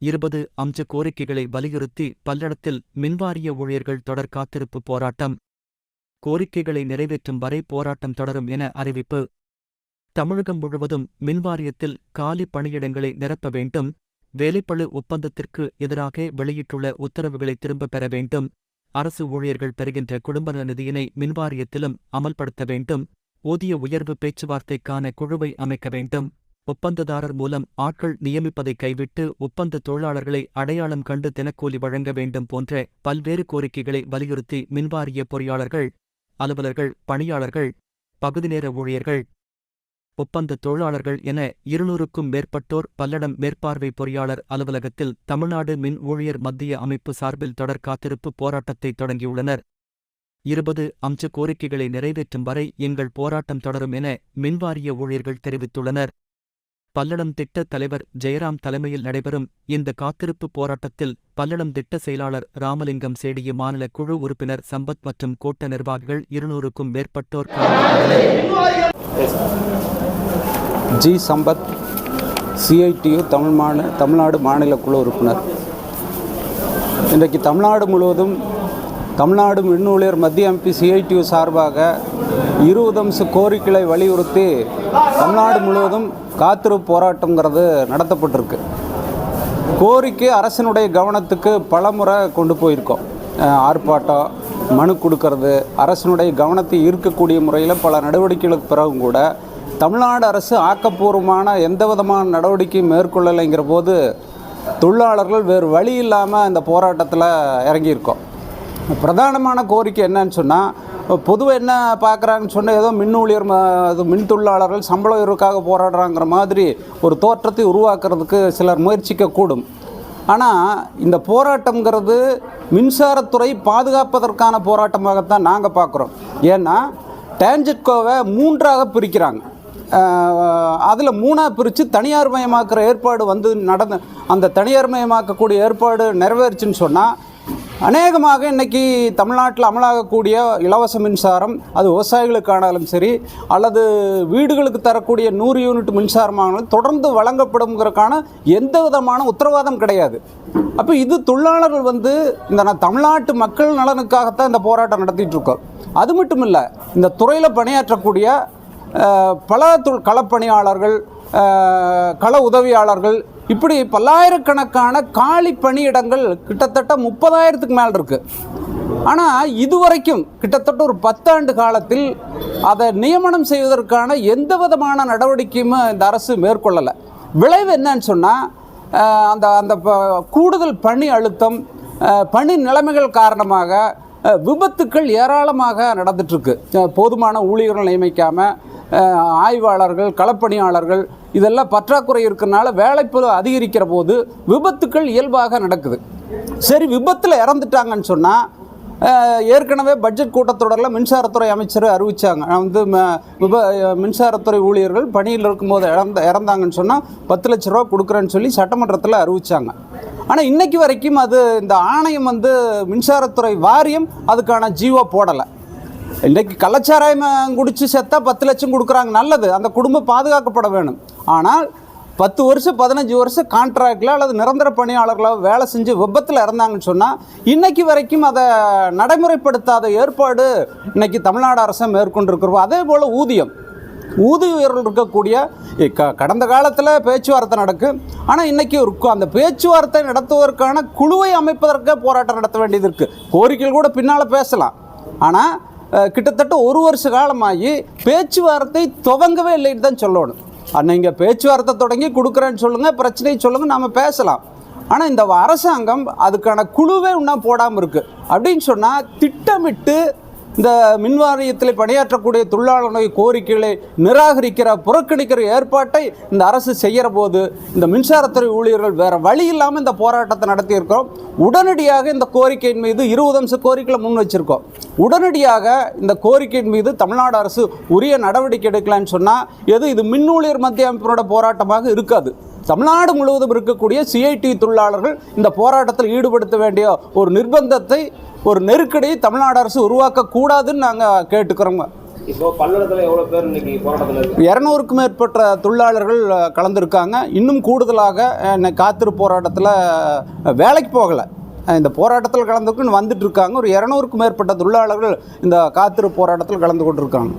இருபது அம்ச கோரிக்கைகளை வலியுறுத்தி பல்லடத்தில் மின்வாரிய ஊழியர்கள் தொடர் காத்திருப்பு போராட்டம். கோரிக்கைகளை நிறைவேற்றும் வரை போராட்டம் தொடரும் என அறிவிப்பு. தமிழகம் முழுவதும் மின்வாரியத்தில் காலி பணியிடங்களை நிரப்ப வேண்டும். வேலைப்பளு ஒப்பந்தத்திற்கு எதிராக வெளியிட்டுள்ள உத்தரவுகளை திரும்பப் பெற வேண்டும். அரசு ஊழியர்கள் பெறுகின்ற குடும்ப நிதியினை மின்வாரியத்திலும் அமல்படுத்த வேண்டும். ஊதிய உயர்வு பேச்சுவார்த்தைக்கான குழுவை அமைக்க வேண்டும். ஒப்பந்ததாரர் மூலம் ஆட்கள் நியமிப்பதை கைவிட்டு ஒப்பந்த தொழிலாளர்களை அடையாளம் கண்டு தினக்கூலி வழங்க வேண்டும் போன்ற பல்வேறு கோரிக்கைகளை வலியுறுத்தி மின்வாரிய பொறியாளர்கள் அலுவலர்கள் பணியாளர்கள் பகுதி நேர ஊழியர்கள் ஒப்பந்த தொழிலாளர்கள் என இருநூறுக்கும் மேற்பட்டோர் பல்லடம் மேற்பார்வை பொறியாளர் அலுவலகத்தில் தமிழ்நாடு மின் ஊழியர் மத்திய அமைப்பு சார்பில் தொடர் காத்திருப்பு போராட்டத்தை தொடங்கியுள்ளனர். இருபது அம்ச கோரிக்கைகளை நிறைவேற்றும் வரை எங்கள் போராட்டம் தொடரும் என மின்வாரிய ஊழியர்கள் தெரிவித்துள்ளனர். பல்லடம் திட்ட தலைவர் ஜெயராம் தலைமையில் நடைபெறும் இந்த காத்திருப்பு போராட்டத்தில் பல்லடம் திட்ட செயலாளர் ராமலிங்கம் சேடிய மாநில குழு உறுப்பினர் சம்பத் மற்றும் கோட்ட நிர்வாகிகள் இருநூறுக்கும் மேற்பட்டோர் ஜி. சம்பத் சிஐடியு தமிழ் மாநில தமிழ்நாடு மாநில குழு உறுப்பினர். இன்றைக்கு தமிழ்நாடு முழுவதும் தமிழ்நாடு மின்னூழியர் மத்திய எம்பி சிஐடியு சார்பாக இருபது அம்ச கோரிக்கைகளை வலியுறுத்தி தமிழ்நாடு முழுவதும் காத்திருப்பு போராட்டங்கிறது நடத்தப்பட்டிருக்கு. கோரிக்கை அரசினுடைய கவனத்துக்கு பலமுறை கொண்டு போயிருக்கோம். ஆர்ப்பாட்டம் மனு கொடுக்கறது அரசினுடைய கவனத்தை ஈர்க்கக்கூடிய முறையில் பல நடவடிக்கைகளுக்கு பிறகும் கூட தமிழ்நாடு அரசு ஆக்கப்பூர்வமான எந்த விதமான நடவடிக்கையும் மேற்கொள்ளலைங்கிற போது தொழிலாளர்கள் வேறு வழி இல்லாமல் இந்த போராட்டத்தில் இறங்கியிருக்கோம். பிரதானமான கோரிக்கை என்னன்னு சொன்னால் பொதுவாக என்ன பார்க்குறாங்கன்னு சொன்னால் ஏதோ மின் ஊழியர் ம- மின் தொழிலாளர்கள் சம்பள உயர்வுக்காக போராடுறாங்கிற மாதிரி ஒரு தோற்றத்தை உருவாக்குறதுக்கு சிலர் முயற்சிக்கக்கூடும் ஆனால் இந்த போராட்டங்கிறது மின்சாரத்துறை பாதுகாப்பதற்கான போராட்டமாகத்தான் நாங்கள் பார்க்குறோம் ஏன்னா டேஞ்சட்கோவை மூன்றாக பிரிக்கிறாங்க. அதில் மூணாக பிரித்து தனியார் மயமாக்குற ஏற்பாடு வந்து நடந்து அந்த தனியார் மயமாக்கக்கூடிய ஏற்பாடு நிறைவேறுச்சுன்னு சொன்னால் அநேகமாக இன்றைக்கி தமிழ்நாட்டில் அமலாகக்கூடிய இலவச மின்சாரம் அது விவசாயிகளுக்கானாலும் சரி அல்லது வீடுகளுக்கு தரக்கூடிய நூறு யூனிட் மின்சாரமானாலும் தொடர்ந்து வழங்கப்படுங்கிறதுக்கான எந்த விதமான உத்தரவாதம் கிடையாது. அப்போ இது தொழிலாளர்கள் வந்து இந்த தமிழ்நாட்டு மக்கள் நலனுக்காகத்தான் இந்த போராட்டம் நடத்திட்டு இருக்கோம். அது மட்டும் இல்லை இந்த துறையில் பணியாற்றக்கூடிய பல தொ- களப்பணியாளர்கள் கள உதவியாளர்கள் இப்படி பல்லாயிரக்கணக்கான காலி பணியிடங்கள் கிட்டத்தட்ட முப்பதாயிரத்துக்கு மேல் இருக்குது ஆனால் இதுவரைக்கும் கிட்டத்தட்ட ஒரு பத்தாண்டு காலத்தில் அதை நியமனம் செய்வதற்கான எந்த விதமான நடவடிக்கையுமே இந்த அரசு மேற்கொள்ளலை. விளைவு என்னன்னு சொன்னால் அந்த அந்த ப- கூடுதல் பணி அழுத்தம் பணி நிலைமைகள் காரணமாக விபத்துக்கள் ஏராளமாக நடந்துட்டுருக்கு போதுமான ஊழியர்கள் நியமிக்காமல் ஆய்வாளர்கள் களப்பணியாளர்கள் இதெல்லாம் பற்றாக்குறை இருக்கிறனால வேலைப்பளு அதிகரிக்கிற போது விபத்துக்கள் இயல்பாக நடக்குது. சரி விபத்தில் இறந்துட்டாங்கன்னு சொன்னால் ஏற்கனவே பட்ஜெட் கூட்டத்தொடரில் மின்சாரத்துறை அமைச்சர் அறிவித்தாங்க வந்து ம- விப மின்சாரத்துறை ஊழியர்கள் பணியில் இருக்கும்போது இறந்த இறந்தாங்கன்னு சொன்னால் பத்து லட்ச ரூபா கொடுக்குறேன்னு சொல்லி சட்டமன்றத்தில் அறிவித்தாங்க ஆனால் இன்னைக்கு வரைக்கும் அது இந்த ஆணையம் வந்து மின்சாரத்துறை வாரியம் அதுக்கான ஜீவோ போடலை. இன்றைக்கு கள்ளச்சாராயம் குடிச்சு செத்தா பத்து லட்சம் கொடுக்குறாங்க. நல்லது. அந்த குடும்பம் பாதுகாக்கப்பட வேணும். ஆனால் பத்து வருஷம் பதினஞ்சு வருஷம் கான்ட்ராக்டில் அல்லது நிரந்தர பணியாளர்களாக வேலை செஞ்சு விபத்தில் இறந்தாங்கன்னு சொன்னால் இன்றைக்கு வரைக்கும் அதை நடைமுறைப்படுத்தாத ஏற்பாடு இன்றைக்கி தமிழ்நாடு அரசை மேற்கொண்டிருக்கிறோம் அதே போல் ஊதியம். ஊதிய உயர்வு இருக்கக்கூடிய க கடந்த காலத்தில் பேச்சுவார்த்தை நடக்கும் ஆனால் இன்றைக்கி இருக்கும். அந்த பேச்சுவார்த்தை நடத்துவதற்கான குழுவை அமைப்பதற்கே போராட்டம் நடத்த வேண்டியது இருக்குது கோரிக்கைகள் கூட பின்னால் பேசலாம். ஆனால் கிட்டத்தட்ட ஒரு வருஷ காலமாகி பேச்சுவார்த்தை துவங்கவே இல்லைன்னு தான் சொல்லணும். நீங்கள் பேச்சுவார்த்தை தொடங்கி கொடுக்குறேன்னு சொல்லுங்கள் பிரச்சனையை சொல்லுங்கள் நாம் பேசலாம். ஆனால் இந்த அரசாங்கம் அதுக்கான குழுவே இன்னும் போடாமல் இருக்குது அப்படின்னு சொன்னால் திட்டமிட்டு இந்த மின்வாரியத்தில் பணியாற்றக்கூடிய தொழிலாளர்களுடைய கோரிக்கைகளை நிராகரிக்கிற புறக்கணிக்கிற ஏற்பாட்டை இந்த அரசு செய்கிற போது இந்த மின்சாரத்துறை ஊழியர்கள் வேறு வழி இல்லாமல் இந்த போராட்டத்தை நடத்தியிருக்கிறோம். உடனடியாக இந்த கோரிக்கையின் மீது இருபது அம்ச கோரிக்கைகளை முன் வச்சிருக்கோம். உடனடியாக இந்த கோரிக்கையின் மீது தமிழ்நாடு அரசு உரிய நடவடிக்கை எடுக்கலான்னு சொன்னால் எது இது மின் ஊழியர் மத்திய அமைப்பினோட போராட்டமாக இருக்காது. தமிழ்நாடு முழுவதும் இருக்கக்கூடிய சிஐடி தொழிலாளர்கள் இந்த போராட்டத்தில் ஈடுபடுத்த வேண்டிய ஒரு நிர்பந்தத்தை ஒரு நெருக்கடியை தமிழ்நாடு அரசு உருவாக்கக்கூடாதுன்னு நாங்கள் கேட்டுக்கிறோங்க. இரநூறுக்கும் மேற்பட்ட தொழிலாளர்கள் கலந்துருக்காங்க. இன்னும் கூடுதலாக காத்திருப்பு போராட்டத்தில் வேலைக்கு போகலை. இந்த போராட்டத்தில் கலந்துக்குன்னு வந்துட்டு இருக்காங்க. ஒரு இரநூறுக்கும் மேற்பட்ட தொழிலாளர்கள் இந்த காத்திரு போராட்டத்தில் கலந்து கொண்டிருக்காங்க